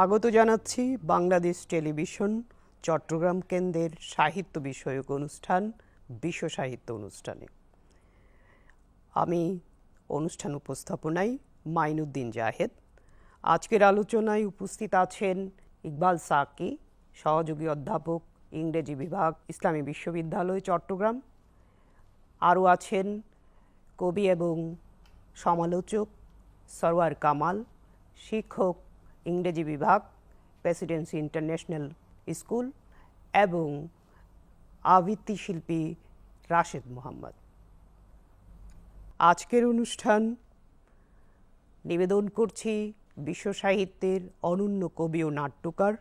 স্বাগত জানাচ্ছি বাংলাদেশ টেলিভিশন, চট্টগ্রাম কেন্দ্রের সাহিত্য বিষয়ক অনুষ্ঠান, বিশ্ব সাহিত্য অনুষ্ঠানে। আমি অনুষ্ঠান উপস্থাপনায় মাইনুদ্দিন জাহেদ। আজকের আলোচনায় উপস্থিত আছেন ইকবাল সাকি, সহযোগী অধ্যাপক, ইংরেজি বিভাগ, ইসলামী বিশ্ববিদ্যালয়, চট্টগ্রাম। আরও আছেন কবি এবং সমালোচক সরওয়ার কামাল, শিক্ষক ইংরেজি বিভাগ, প্রেসিডেন্সি ইন্টারন্যাশনাল স্কুল এবং আবৃত্তি শিল্পী রাশেদ মোহাম্মদ। আজকের অনুষ্ঠান, নিবেদন করছি বিশ্ব সাহিত্যের অনন্য কবি ও নাট্যকার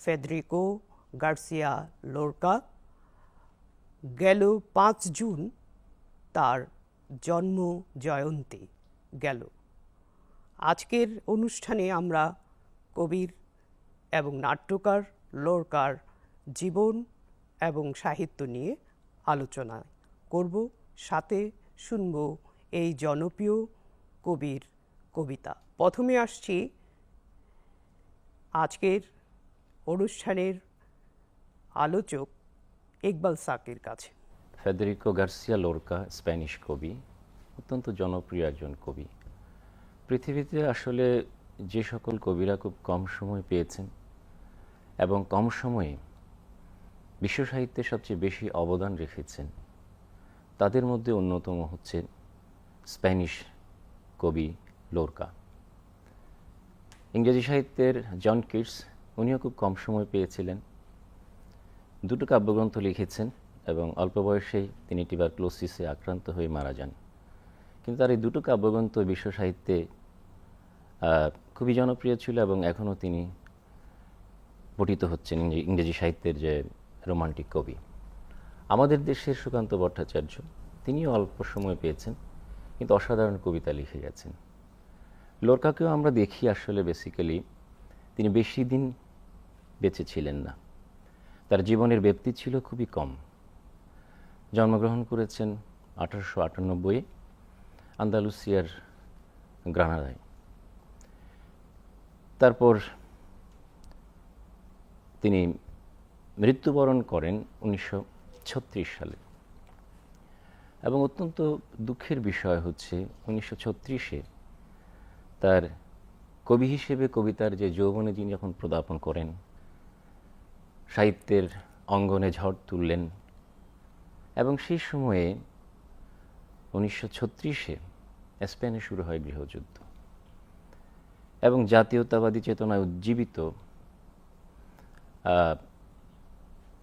ফেদরিকো গার্সিয়া লোরকা। গেল পাঁচ জুন তার জন্ম জয়ন্তী, গেল। আজকের অনুষ্ঠানে আমরা কবির এবং নাট্যকার লোরকার জীবন এবং সাহিত্য নিয়ে আলোচনা করব। সাথে শুনব এই জনপ্রিয় কবির কবিতা। প্রথমে আসছি আজকের অনুষ্ঠানের আলোচক ইকবাল সাকির কাছে। ফেদেরিকো গার্সিয়া লোরকা স্প্যানিশ কবি, অত্যন্ত জনপ্রিয় একজন কবি। পৃথিবীতে আসলে যে সকল কবিরা খুব কম সময় পেয়েছেন এবং কম সময়ে বিশ্ব সাহিত্যে সবচেয়ে বেশি অবদান রেখেছেন, তাদের মধ্যে অন্যতম হচ্ছে স্প্যানিশ কবি লোরকা। ইংরেজি সাহিত্যের জন কিটস উনিও খুব কম সময় পেয়েছিলেন। দুটো কাব্যগ্রন্থ লিখেছেন এবং অল্প বয়সেই তিনি টিবারক্লোসিসে আক্রান্ত হয়ে মারা যান। কিন্তু তার এই দুটো কাব্যগ্রন্থ বিশ্ব সাহিত্যে খুবই জনপ্রিয় ছিল এবং এখনও তিনি পঠিত হচ্ছেন ইংরেজি সাহিত্যের যে রোমান্টিক কবি। আমাদের দেশের সুকান্ত ভট্টাচার্য, তিনিও অল্প সময় পেয়েছেন, কিন্তু অসাধারণ কবিতা লিখে গেছেন। লোরকাকেও আমরা দেখি আসলে বেসিক্যালি তিনি বেশি দিন বেঁচে ছিলেন না। তার জীবনের ব্যক্তি ছিল খুবই কম। জন্মগ্রহণ করেছেন আঠারোশো আটানব্বই আন্দালুসিয়ার গ্রানাদায়। তারপর তিনি মৃত্যুবরণ করেন উনিশশো ছত্রিশ সালে। এবং অত্যন্ত দুঃখের বিষয় হচ্ছে উনিশশো ছত্রিশে তার কবি হিসেবে কবিতার যে যৌবনে যিনি যখন প্রদাপন করেন, সাহিত্যের অঙ্গনে ঝড় তুললেন এবং সেই সময়ে উনিশশো ছত্রিশে স্পেনে শুরু হয় গৃহযুদ্ধ। এবং জাতীয়তাবাদী চেতনায় উজ্জীবিত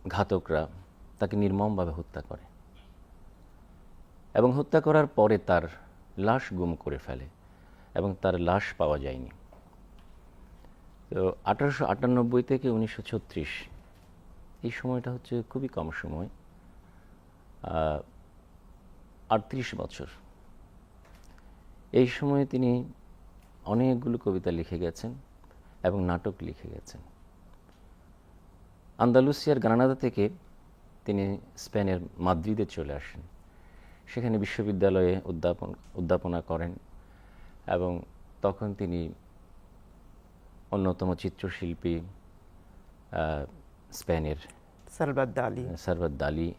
ঘাতকরা তাকে নির্মমভাবে হত্যা করে এবং হত্যা করার পরে তার লাশ গুম করে ফেলে এবং তার লাশ পাওয়া যায়নি। তো আঠারোশো আটানব্বই থেকে উনিশশো ছত্রিশ এই সময়টা হচ্ছে খুবই কম সময় আটত্রিশ বছর। এই সময়ে তিনি অনেকগুলো কবিতা লিখে গেছেন এবং নাটক লিখে গেছেন। আন্দালুসিয়ার গ্রানাদা থেকে তিনি স্পেনের মাদ্রিদে চলে আসেন। সেখানে বিশ্ববিদ্যালয়ে উদ্যাপন উদ্যাপনা করেন এবং তখন তিনি অন্যতম চিত্রশিল্পী স্পেনের সালবাদ আলী সারবাদ দালি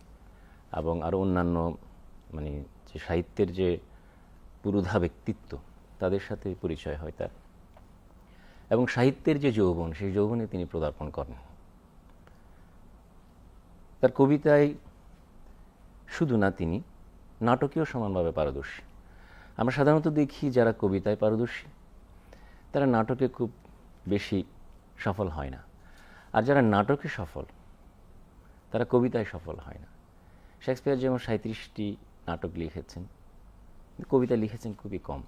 এবং আরও অন্যান্য মানে যে সাহিত্যের যে পুরোধা ব্যক্তিত্ব তাদের সাথে পরিচয় হয় তার। এবং সাহিত্যের যে যৌবন, সেই যৌবনে তিনি পদার্পণ করেন। তার কবিতায় শুধু না তিনি নাটকেও সমানভাবে পারদর্শী। আমরা সাধারণত দেখি যারা কবিতায় পারদর্শী, তারা নাটকে খুব বেশি সফল হয় না। আর যারা নাটকে সফল, তারা কবিতায় সফল হয় না। শেক্সপিয়ার যেমন সাঁত্রিশটি নাটক লিখেছেন, কবিতা লিখেছেন খুবই কম।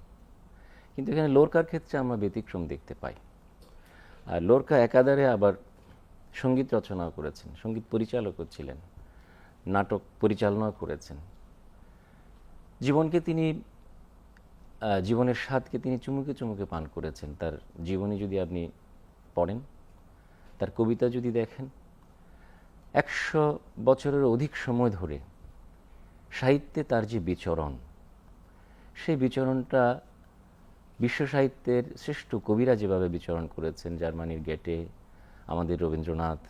কিন্তু এখানে লোরকার ক্ষেত্রে আমরা ব্যতিক্রম দেখতে পাই। আর লোরকা একাধারে আবার সংগীত রচনাও করেছেন, সংগীত পরিচালকও ছিলেন, নাটক পরিচালনাও করেছেন। জীবনকে তিনি জীবনের স্বাদকে তিনি চুমুকে চুমুকে পান করেছেন। তার জীবনী যদি আপনি পড়েন, তার কবিতা যদি দেখেন, একশো বছরের অধিক সময় ধরে সাহিত্যে তার যে বিচরণ, সেই বিচরণটা বিশ্ব সাহিত্যের শ্রেষ্ঠ কবিরা যেভাবে বিচরণ করেছেন, জার্মানির গেটে, আমাদের রবীন্দ্রনাথ,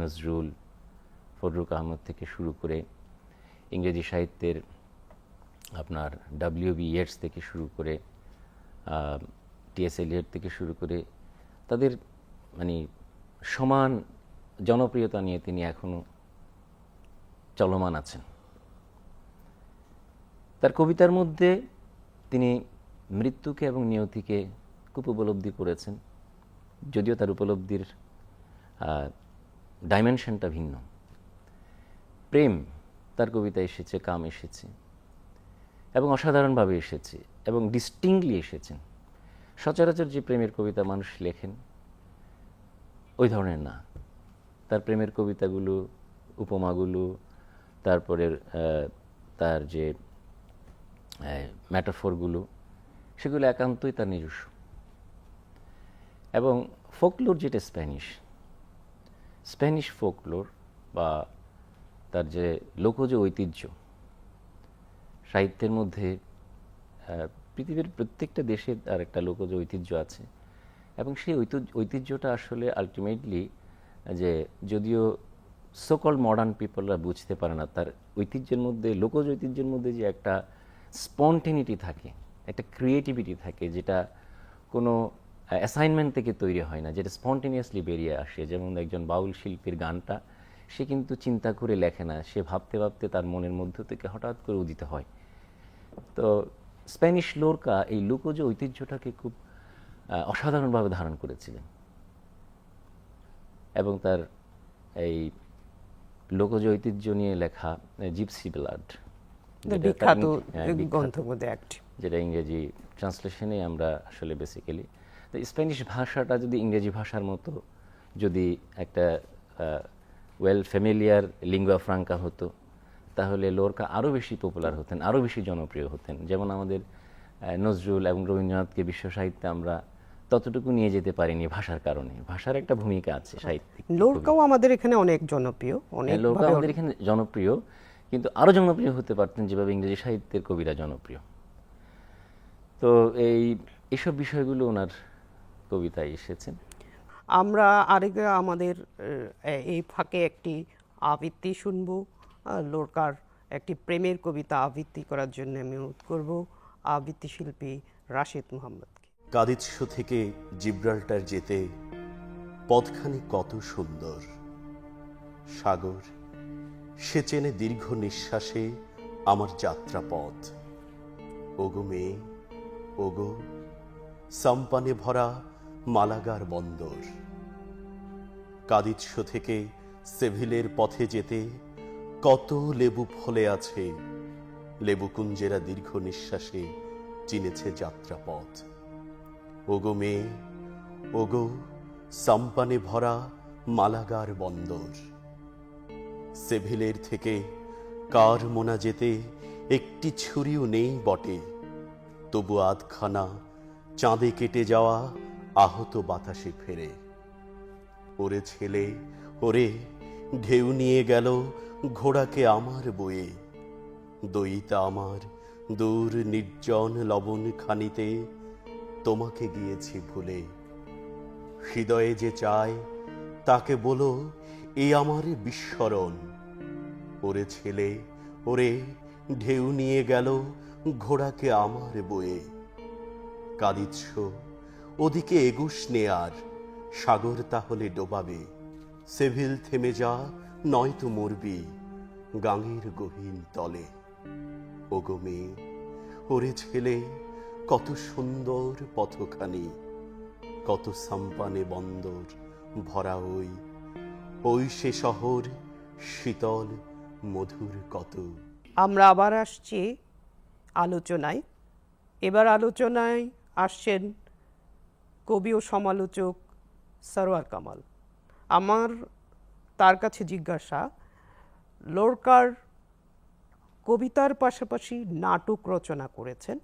নজরুল ফজরুক আহমদ থেকে শুরু করে ইংরেজি সাহিত্যের আপনার ডাব্লিউ বি ইয়েটস থেকে শুরু করে টিএস এলিয়ট থেকে শুরু করে, তাদের মানে সমান জনপ্রিয়তা নিয়ে তিনি এখনও চলমান আছেন। তার কবিতার মধ্যে তিনি মৃত্যুকে এবং নিয়তিকে খুব উপলব্ধি করেছেন, যদিও তার উপলব্ধির ডাইমেনশনটা ভিন্ন। প্রেম, তার কবিতা এসেছে, কাম এসেছে, এবং অসাধারণভাবে এসেছে, এবং ডিস্টিংলি এসেছেন। সচরাচর যে প্রেমের কবিতা মানুষ লেখেন, ওই ধরনের না। তার প্রেমের কবিতাগুলো, উপমাগুলো তারপরে তার যে ম্যাটাফোরগুলো সেগুলো একান্তই তার নিজস্ব। এবং ফোকলোর যেটা স্প্যানিশ স্প্যানিশ ফোকলোর বা তার যে লোকজ ঐতিহ্য, সাহিত্যের মধ্যে পৃথিবীর প্রত্যেকটা দেশের তার একটা লোকজ ঐতিহ্য আছে। এবং সেই ঐতিহ্য ঐতিহ্যটা আসলে আলটিমেটলি যে যদিও সকল মডার্ন পিপলরা বুঝতে পারে না, তার ঐতিহ্যের মধ্যে, লোকজ ঐতিহ্যের মধ্যে যে একটা স্পন্টেনিটি থাকে একটা ক্রিয়েটিভিটি থাকে যেটা কোনো অ্যাসাইনমেন্ট থেকে তৈরি হয় না যেটা স্পন্টেনিয়াসলি বেরিয়ে আসে। যেমন একজন বাউল শিল্পীর গানটা সে কিন্তু চিন্তা করে লেখে না সে ভাবতে ভাবতে তার মনের মধ্য থেকে হঠাৎ করে উদিত হয়। তো স্প্যানিশ লোরকা এই লোকজ ঐতিহ্যটাকে খুব অসাধারণভাবে ধারণ করেছিলেন। এবং তার এই লোকজ ঐতিহ্য নিয়ে লেখা জিপসি ব্লাড বিখ্যাত হ্যাঁ, গ্রন্থের মধ্যে একটি। যেটা ইংরেজি ট্রান্সলেশনে আমরা আসলে বেসিক্যালি তো স্প্যানিশ ভাষাটা যদি ইংরেজি ভাষার মতো যদি একটা ওয়েল ফ্যামিলিয়ার লিঙ্গুয়া ফ্রাঙ্কা হতো তাহলে লোরকা আরও বেশি পপুলার হতেন আরও বেশি জনপ্রিয় হতেন। যেমন আমাদের নজরুল এবং রবীন্দ্রনাথকে বিশ্ব সাহিত্যে আমরা ততটুকু নিয়ে যেতে পারিনি ভাষার কারণে। ভাষার একটা ভূমিকা আছে সাহিত্যিক লোরকাও আমাদের এখানে অনেক জনপ্রিয় অনেক হ্যাঁ, লোরকা আমাদের এখানে জনপ্রিয় কিন্তু আরও জনপ্রিয় হতে পারতেন যেভাবে ইংরেজি সাহিত্যের কবিরা জনপ্রিয়। তো এই এসব বিষয়গুলো ওনার কবিতায় এসেছেন। আমরা আরেক আমাদের এই ফাঁকে একটি আবৃত্তি শুনব। লোরকার একটি প্রেমের কবিতা আবৃত্তি করার জন্য আমি অনুরোধ করব আবৃত্তি শিল্পী রাশেদ মোহাম্মদকে। কাদিৎস থেকে জিব্রাল্টার যেতে পথখানি কত সুন্দর। সাগর সে চেনে দীর্ঘ নিঃশ্বাসে আমার যাত্রাপথ। ওগো মেয়ে ওগো, সাম্পানে ভরা মালাগার বন্দর। কাদিৎস থেকে সেভিলের পথে যেতে কত লেবু ফলে আছে, লেবুকুঞ্জেরা দীর্ঘ নিঃশ্বাসে চিনেছে যাত্রাপথ। ওগো মেয়ে, ওগো, সাম্পানে ভরা মালাগার বন্দর। সেভিলের থেকে কার মোনা যেতে একটি ছুরিও নেই বটে। তবু আধখানা চাঁদে কেটে যাওয়া আহত বাতাসে ফেরে। ওরে ছেলে, ওরে, ঢেউ নিয়ে গেল ঘোড়াকে আমার বয়ে। দইতা আমার দূর নির্জন লবণ খানিতে তোমাকে গিয়েছি ভুলে। হৃদয়ে যে চায়, তাকে বলো, এ আমার বিস্মরণ। ওরে ছেলে, ওরে, ঢেউ নিয়ে গেল ঘোড়াকে আমার বয়ে। কাঁদিচ্ছ, ওদিকে এগুস নে আর সাগর তাহলে ডোবাবে। সেভিল থেমে যা নয়তো মরবি, গাঙের গহীন তলে। ওগো মেয়ে, ওরে ছেলে, কত সুন্দর পথখানি, কত সাম্পানে বন্দর ভরা ওই ওই সে শহর শীতল মধুর কত। আমরা আবার আসছি আলোচনায়। এবার আলোচনায় আসছেন কবি ও সমালোচক সরোয়ার কামাল। আমার তার কাছে জিজ্ঞাসা, লোরকার কবিতার পাশাপাশি নাটক রচনা করেছেন।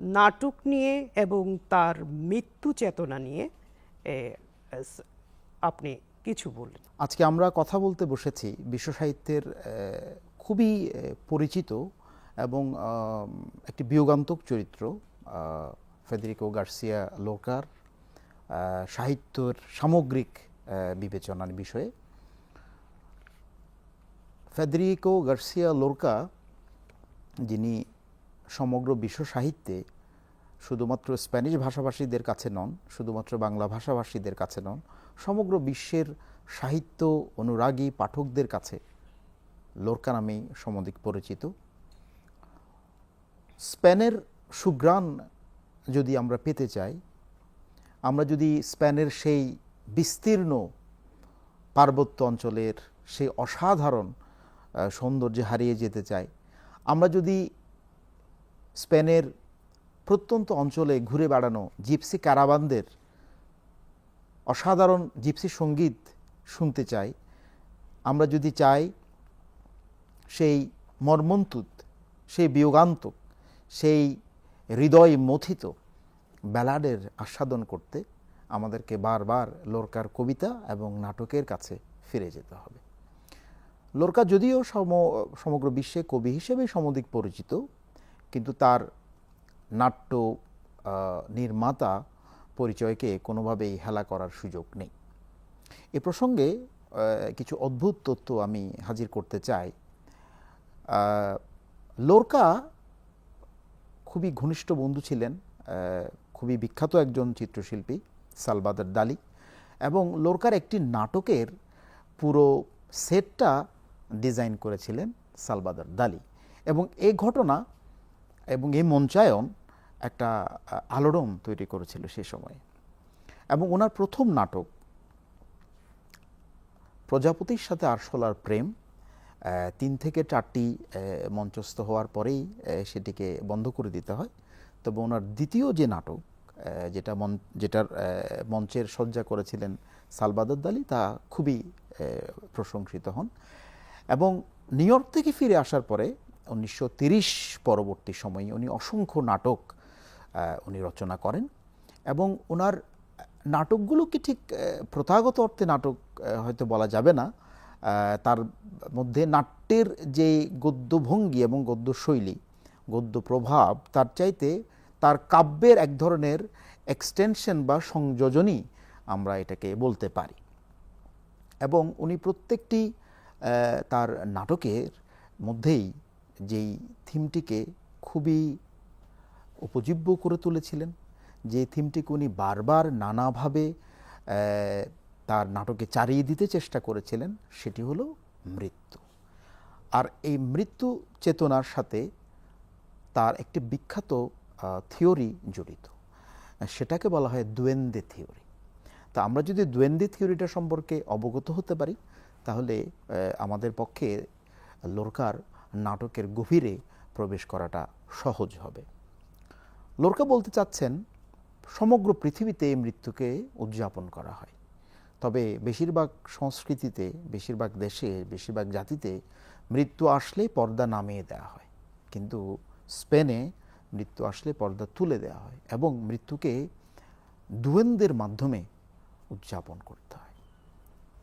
নাটক নিয়ে এবং তার মৃত্যু চেতনা নিয়ে আপনি কিছু বললেন আজকে আমরা কথা বলতে বসেছি বিশ্ব সাহিত্যের খুবই পরিচিত এবং একটি বিয়োগান্তক চরিত্র ফেদেরিকো গার্সিয়া লোকার সাহিত্যর সামগ্রিক বিবেচনার বিষয়ে। ফেদেরিকো গার্সিয়া লোরকা যিনি সমগ্র বিশ্ব সাহিত্যে শুধুমাত্র স্প্যানিশ ভাষাভাষীদের কাছে নন, শুধুমাত্র বাংলা ভাষাভাষীদের কাছে নন, সমগ্র বিশ্বের সাহিত্য অনুরাগী পাঠকদের কাছে লোরকা নামেই সমধিক পরিচিত। স্পেনের সুগ্রাণ যদি আমরা পেতে চাই, আমরা যদি স্পেনের সেই বিস্তীর্ণ পার্বত্য অঞ্চলের সেই অসাধারণ সৌন্দর্যে হারিয়ে যেতে চাই, আমরা যদি স্পেনের প্রত্যন্ত অঞ্চলে ঘুরে বেড়ানো জিপসি ক্যারাবানদের অসাধারণ জিপসি সংগীত শুনতে চাই, আমরা যদি চাই সেই মর্মন্তুত, সেই বিয়োগান্তক সেই হৃদয় মথিত ব্যালাডের আস্বাদন করতে আমাদেরকে বারবার লোরকার কবিতা এবং নাটকের কাছে ফিরে যেতে হবে। লোরকা যদিও সম, সমগ্র বিশ্বে কবি হিসেবে সমধিক পরিচিত, কিন্তু তার নাট্য নির্মাতা পরিচয়কে কোনোভাবেই হেলা করার সুযোগ নেই। এ প্রসঙ্গে কিছু অদ্ভুত তথ্য আমি হাজির করতে চাই। লোরকা খুবই ঘনিষ্ঠ বন্ধু ছিলেন খুবই বিখ্যাত একজন চিত্রশিল্পী, সালবাদার দালি, এবং লোরকার একটি নাটকের পুরো সেটটা ডিজাইন করেছিলেন সালবাদার দালি। এবং এই ঘটনা এবং এই মঞ্চায়ন একটা আলোড়ন তৈরি করেছিল সে সময়। এবং ওনার প্রথম নাটক প্রজাপতির সাথে আরশোলার প্রেম তিন থেকে চারটি মঞ্চস্থ হওয়ার পরেই সেটিকে বন্ধ করে দিতে হয়। তবে ওনার দ্বিতীয় যে নাটক যেটা মন, যেটার মঞ্চের সজ্জা করেছিলেন সালবাদর দালি তা খুবই প্রশংসিত হন। এবং নিউ ইয়র্ক থেকে ফিরে আসার পরে, উনিশশো পরবর্তী সময়ে উনি অসংখ্য নাটক উনি রচনা করেন। এবং ওনার নাটকগুলোকে ঠিক প্রথাগত অর্থে নাটক হয়তো বলা যাবে না তার মধ্যে নাট্যের যে গদ্যভঙ্গি এবং গদ্যশৈলী গদ্য প্রভাব তার চাইতে তার কাব্যের এক ধরনের এক্সটেনশন বা সংযোজনই আমরা এটাকে বলতে পারি। এবং উনি প্রত্যেকটি তার নাটকের মধ্যেই যেই থিমটিকে খুবই উপজীব্য করে তুলেছিলেন, যে থিমটিকে উনি বারবার নানাভাবে তার নাটকে চারিয়ে দিতে চেষ্টা করেছিলেন, সেটি হলো মৃত্যু। আর এই মৃত্যু চেতনার সাথে তার একটি বিখ্যাত থিওরি জড়িত। সেটাকে বলা হয় দুয়েন্দে থিওরি। তা আমরা যদি দুয়েন্দে থিওরিটা সম্পর্কে অবগত হতে পারি, তাহলে আমাদের পক্ষে লোরকার নাটকের গভীরে প্রবেশ করাটা সহজ হবে। লোরকা বলতে চাচ্ছেন, সমগ্র পৃথিবীতে মৃত্যুকে উদযাপন করা হয়। তবে বেশিরভাগ সংস্কৃতিতে, বেশিরভাগ দেশে, বেশিরভাগ জাতিতে মৃত্যু আসলে পর্দা নামিয়ে দেওয়া হয়। কিন্তু স্পেনে মৃত্যু আসলে পর্দা তুলে দেওয়া হয় এবং মৃত্যুকে দুয়েন্দের মাধ্যমে উদযাপন করতে হয়।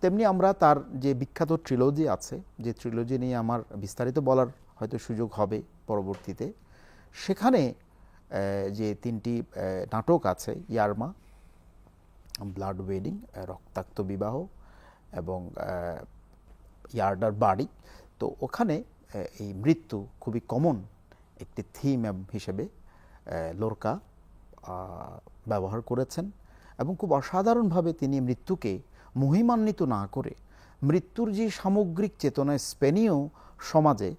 তেমনি আমরা তার যে বিখ্যাত ট্রিলজি আছে, যে ট্রিলজি নিয়ে আমার বিস্তারিত বলার হয়তো সুযোগ হবে পরবর্তীতে, সেখানে যে তিনটি নাটক আছে, ইয়ারমা ব্লাড ওয়েডিং রক্তাক্ত বিবাহ এবং ইয়ার্ডার বাড়ি। তো ওখানে এই মৃত্যু খুবই কমন একটি থিম হিসেবে লোরকা ব্যবহার করেছেন এবং খুব অসাধারণভাবে তিনি মৃত্যুকে মহিমান্বিত না করে মৃত্যুর যে সামগ্রিক চেতনায় স্পেনীয় সমাজে,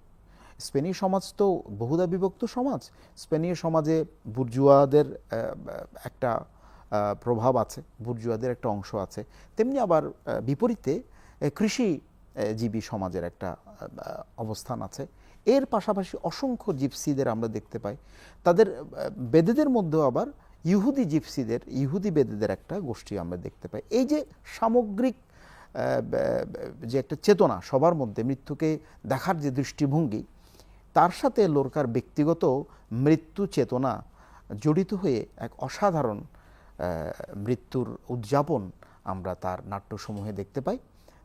স্পেনীয় সমাজ তো বহুদা বিভক্ত সমাজ, স্পেনীয় সমাজে বুর্জুয়াদের একটা প্রভাব আছে বুর্জুয়াদের একটা অংশ আছে। তেমনি আবার বিপরীতে আহ, কৃষি জীবী সমাজের একটা অবস্থান আছে। এর পাশাপাশি অসংখ্য জিপসিদের আমরা দেখতে পাই। তাদের বেদেদের মধ্যেও আবার ইহুদি জিপসিদের ইহুদি বেদেদের একটা গোষ্ঠী আমরা দেখতে পাই। এই যে সামগ্রিক যে একটা চেতনা সবার মধ্যে মৃত্যুকে দেখার যে দৃষ্টিভঙ্গি তার সাথে লোরকার ব্যক্তিগত মৃত্যু চেতনা জড়িত হয়ে এক অসাধারণ মৃত্যুর উদযাপন আমরা তার নাট্যসমূহে দেখতে পাই।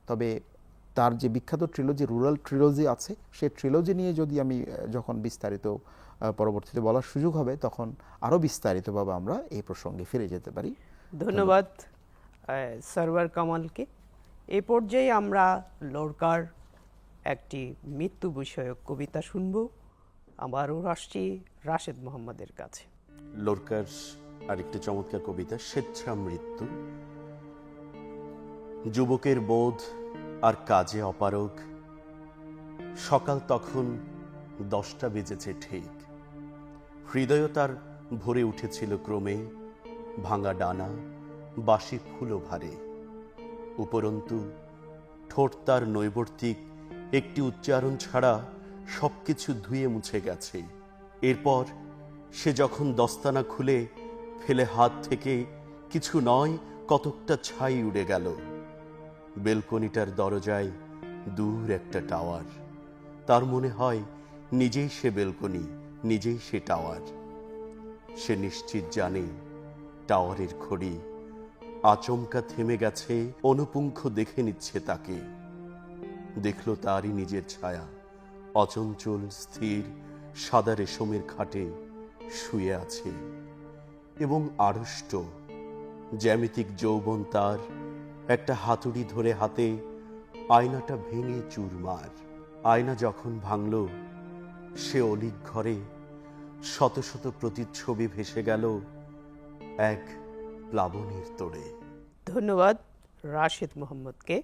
তবে তার যে বিখ্যাত ট্রিলজি রুরাল ট্রিলজি আছে সেই ট্রিলজি নিয়ে যদি আমি যখন বিস্তারিত পরবর্তীতে বলার সুযোগ হবে তখন আরও বিস্তারিতভাবে আমরা এই প্রসঙ্গে ফিরে যেতে পারি। ধন্যবাদ সরওয়ার কামালকে। এ পর্যায়ে আমরা লোরকার একটি মৃত্যু বিষয়ক কবিতা শুনব। আবারও আসছি রাশেদ মোহাম্মদের কাছে। লোরকার আরেকটি চমৎকার কবিতা, স্বেচ্ছা মৃত্যু। যুবকের বোধ আর কাজে অপারগ। সকাল তখন দশটা বেজেছে ঠিক। হৃদয় তার ভরে উঠেছিল ক্রমে, ভাঙা ডানা বাসি ফুলো ভারে। উপরন্তু ঠোঁট তার নৈবর্তিক, একটি উচ্চারণ ছাড়া সবকিছু ধুয়ে মুছে গেছে। এরপর সে যখন দস্তানা খুলে ফেলে হাত থেকে কিছু নয়, কতকটা ছাই উড়ে গেল। বেলকনিটার দরজায় দূর একটা টাওয়ার। তার মনে হয়, নিজেই সে বেলকনি, নিজেই সে টাওয়ার। সে নিশ্চিত জানে, টাওয়ারের খড়ি আচমকা থেমে গেছে, অনুপুঙ্খ দেখে নিচ্ছে তাকে। দেখল তারই নিজের ছায়া, অচঞ্চল, স্থির, সাদা রেশমের খাটে শুয়ে আছে। এবং আড়ষ্ট। জ্যামিতিক যৌবন তার একটা হাতুড়ি ধরে হাতে আয়নাটা ভেঙে চুরমার। আয়না যখন ভাঙল, সে অলিক ঘরে শত শত প্রতিচ্ছবি ভেসে গেল এক প্লাবনের তোড়ে। ধন্যবাদ রাশেদ মোহাম্মদকে।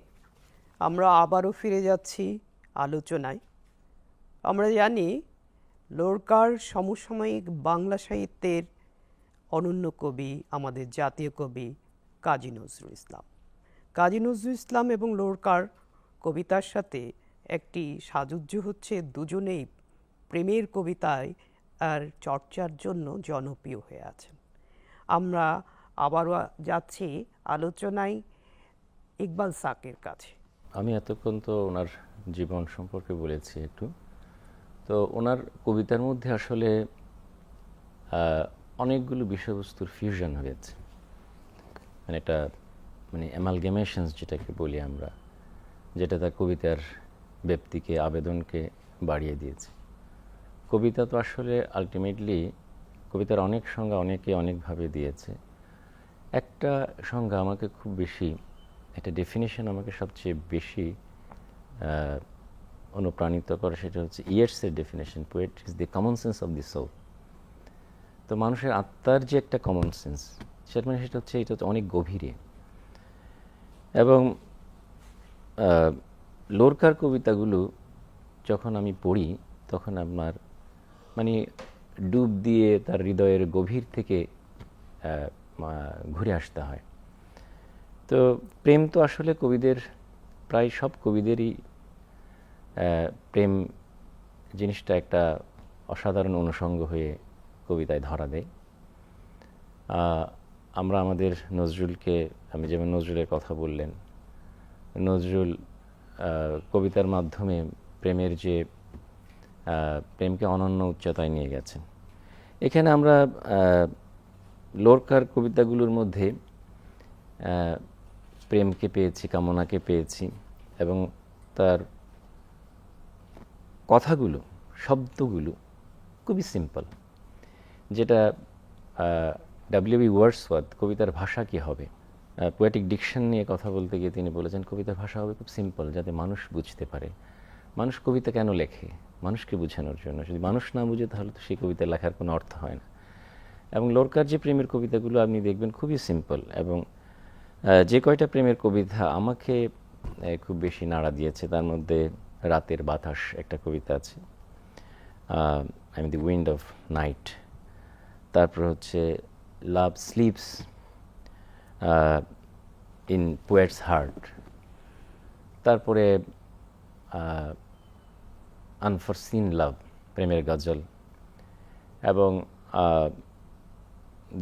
আমরা আবারও ফিরে যাচ্ছি আলোচনায়। আমরা জানি, লোরকার সমসাময়িক বাংলা সাহিত্যের অনন্য কবি, আমাদের জাতীয় কবি কাজী নজরুল ইসলাম। কাজী নজরুল ইসলাম এবং লোরকার কবিতার সাথে একটি সাযুজ্য হচ্ছে দুজনেই প্রেমের কবিতায় আর চর্চার জন্য জনপ্রিয় হয়ে আছেন। আমরা আবারও যাচ্ছি আলোচনায় ইকবাল সাকের কাছে। আমি এতক্ষণ তো ওনার জীবন সম্পর্কে বলেছি একটু। তো ওনার কবিতার মধ্যে আসলে অনেকগুলো বিষয়বস্তুর ফিউশন হয়েছে। মানে এটা মানে অ্যামালগেমেশনস যেটাকে বলি আমরা, যেটা তার কবিতার ব্যক্তিকে, আবেদনকে বাড়িয়ে দিয়েছে। কবিতা তো আসলে আলটিমেটলি কবিতার অনেক সংজ্ঞা অনেকে অনেকভাবে দিয়েছে। একটা সংজ্ঞা আমাকে খুব বেশি, একটা ডেফিনেশন আমাকে সবচেয়ে বেশি অনুপ্রাণিত করে সেটা হচ্ছে ইয়ার্সের definition poet is the common sense of the soul তো মানুষের আত্মার যে একটা কমন সেন্স সেটা মানে সেটা হচ্ছে এটা অনেক গভীরে। এবং লোরকার কবিতাগুলো যখন আমি পড়ি, তখন আমার মানে ডুব দিয়ে তার হৃদয়ের গভীর থেকে ঘুরে আসতে হয়। তো প্রেম তো আসলে কবিদের, প্রায় সব কবিদেরই প্রেম জিনিসটা একটা অসাধারণ অনুষঙ্গ হয়ে কবিতায় ধরা দেয়। আমরা আমাদের নজরুলকে, আমি যেমন নজরুলের কথা বললেন, নজরুল কবিতার মাধ্যমে প্রেমের যে প্রেমকে অনন্য উচ্চতায় নিয়ে গেছেন। এখানে আমরা লোরকার কবিতাগুলোর মধ্যে প্রেমকে পেয়েছি, কামনাকে পেয়েছি এবং তার কথাগুলো, শব্দগুলো খুবই সিম্পল। যেটা ডাব্লিউবি ওয়ার্ডসওয়ার্থ কবিতার ভাষা কি হবে? পোয়েটিক ডিকশন নিয়ে কথা বলতে গিয়ে তিনি বলেছেন, কবিতার ভাষা হবে খুব সিম্পল যাতে মানুষ বুঝতে পারে। মানুষ কবিতা কেন লেখে? মানুষকে বোঝানোর জন্য। যদি মানুষ না বুঝে, তাহলে তো সেই কবিতা লেখার কোনো অর্থ হয় না। এবং লোরকার যে প্রেমের কবিতাগুলো আপনি দেখবেন খুবই সিম্পল এবং যে কয়টা প্রেমের কবিতা আমাকে খুব বেশি নাড়া দিয়েছে, তার মধ্যে রাতের বাতাস একটা কবিতা আছে। I the wind of night তারপর হচ্ছে love slips in poets heart তারপরে আনফরসিন লাভ প্রেমের গজল এবং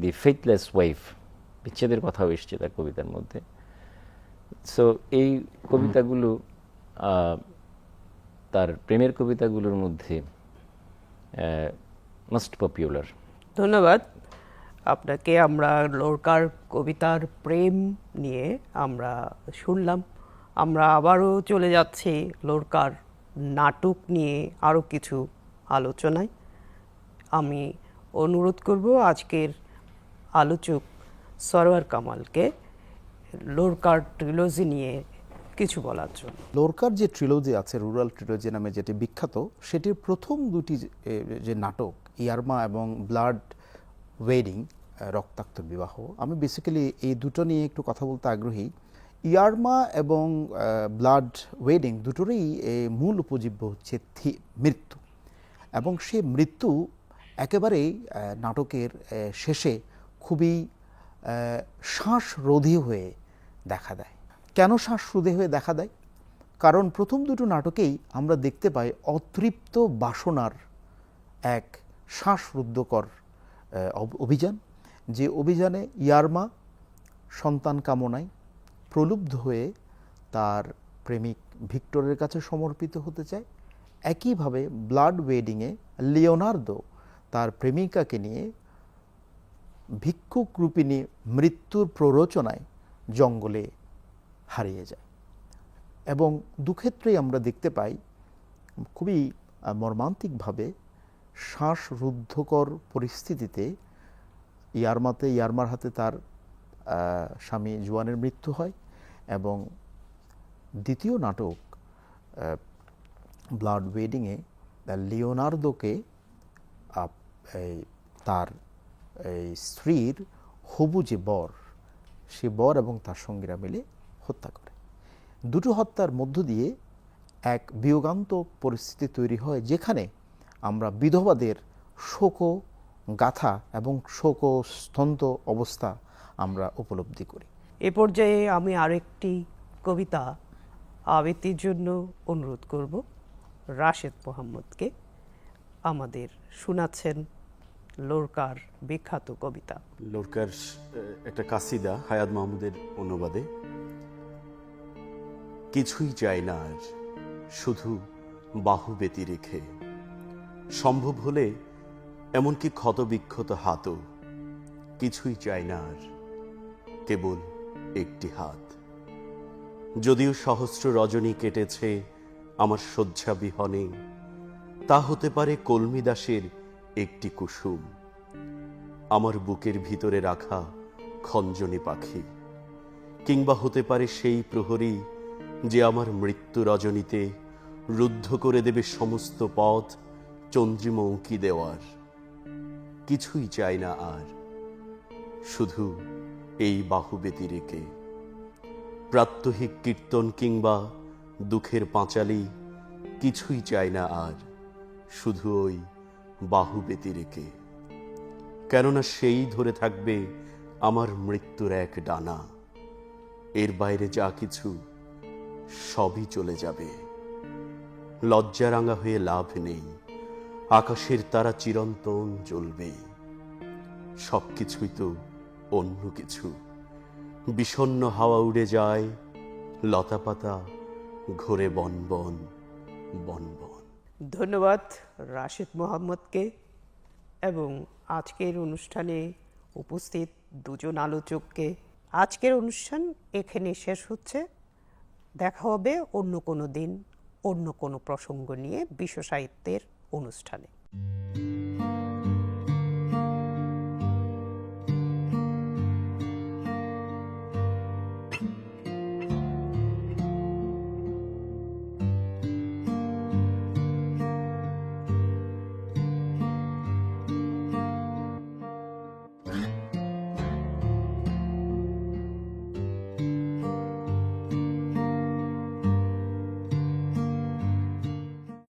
দি ফেথলেস ওয়াইফ বিচ্ছেদের কথাও এসছে তার কবিতার মধ্যে। সো এই কবিতাগুলো তার প্রেমের কবিতাগুলোর মধ্যে মোস্ট পপুলার ধন্যবাদ। আপনাকে আমরা লোরকার কবিতার প্রেম নিয়ে আমরা শুনলাম। আমরা আবারও চলে যাচ্ছি লোরকার নাটক নিয়ে আরও কিছু আলোচনায়। আমি অনুরোধ করব আজকের আলোচক সরওয়ার কামালকে লোরকার ট্রিলজি নিয়ে কিছু বলার জন্য। লোরকার যে ট্রিলজি আছে রুরাল ট্রিলজি নামে যেটি বিখ্যাত, সেটির প্রথম দুটি যে- যে নাটক ইয়ারমা এবং ব্লাড ওয়েডিং রক্তাক্ত বিবাহ। আমি বেসিক্যালি এই দুটো নিয়ে একটু কথা বলতে আগ্রহী। ইয়ারমা এবং ব্লাড ওয়েডিং দুটোরই মূল উপজীব্য হচ্ছে মৃত্যু। এবং সে মৃত্যু একেবারেই নাটকের শেষে খুবই শ্বাসরোধী হয়ে দেখা দেয়। কেন শ্বাসরোধী হয়ে দেখা দেয়? কারণ প্রথম দুটো নাটকেই আমরা দেখতে পাই অতৃপ্ত বাসনার এক শ্বাসরুদ্ধকর অভিযান, যে অভিযানে ইয়ারমা সন্তান কামনায় প্রলুব্ধ হয়ে তার প্রেমিক ভিক্টরের কাছে সমর্পিত হতে চায়। একইভাবে ব্লাড ওয়েডিংয়ে লিওনার্দো তার প্রেমিকাকে নিয়ে ভিক্ষুক রূপিণী মৃত্যুর প্ররোচনায় জঙ্গলে হারিয়ে যায়। এবং দুক্ষেত্রেই আমরা দেখতে পাই, খুবই মর্মান্তিকভাবে শ্বাসরুদ্ধকর পরিস্থিতিতে ইয়ারমাতে, ইয়ারমার হাতে তার স্বামী জুয়ানের মৃত্যু হয় এবং দ্বিতীয় নাটক ব্লাড ওয়েডিংয়ে লিওনার্দোকে তার, এই স্ত্রীর হবু যে বর, সে বর এবং তার সঙ্গীরা মিলে হত্যা করে। দুটো হত্যার মধ্য দিয়ে এক বিয়োগান্তক পরিস্থিতি তৈরি হয় যেখানে আমরা বিধবাদের শোক গাথা এবং শোক স্তন্ত অবস্থা আমরা উপলব্ধি করি। এ পর্যায়ে আমি আরেকটি কবিতা আবৃত্তির জন্য অনুরোধ করব। রাশেদ মোহাম্মদকে আমাদের শোনাচ্ছেন লোরকার বিখ্যাত কবিতা। লোরকার একটা কাসিদা হায়াত মাহমুদের অনুবাদে। কিছুই চাই না আর শুধু বাহু বেতি রেখে সম্ভব হলে এমনকি ক্ষতবিক্ষত হাতও কিছুই চাই না আর, কেবল একটি হাত। যদিও সহস্র রজনী কেটেছে আমার শয্যা বিহনে তা হতে পারে কলমি দাসের একটি কুসুম, আমার বুকের ভিতরে রাখা খঞ্জনী পাখি, কিংবা হতে পারে সেই প্রহরী যে আমার মৃত্যু রজনীতে রুদ্ধ করে দেবে সমস্ত পথ চন্দ্রিমা উঁকি দেওয়ার। কিছুই চাই না আর। শুধু এই বাহু ব্যতিরেকে। প্রাত্যহিক কীর্তন কিংবা দুঃখের পাঁচালি কিছুই চাই না আর। শুধু ওই বাহু ব্যতিরেকে। কেননা সেই ধরে থাকবে আমার মৃত্যুর এক ডানা। এর বাইরে যা কিছু সবই চলে যাবে। লজ্জারাঙা হয়ে লাভ নেই। আকাশের তারা চিরন্তন জ্বলবে। সবকিছুই তো অন্য কিছু। বিষণ্ণ হাওয়া উড়ে যায়, লতাপাতা ঘোরে বন বন বন বন। ধন্যবাদ রাশেদ মোহাম্মদকে এবং আজকের অনুষ্ঠানে উপস্থিত দুজন আলোচককে। আজকের অনুষ্ঠান এখানে শেষ হচ্ছে। দেখা হবে অন্য কোনো দিন, অন্য কোনো প্রসঙ্গ নিয়ে বিশ্ব সাহিত্যের অনুষ্ঠানে।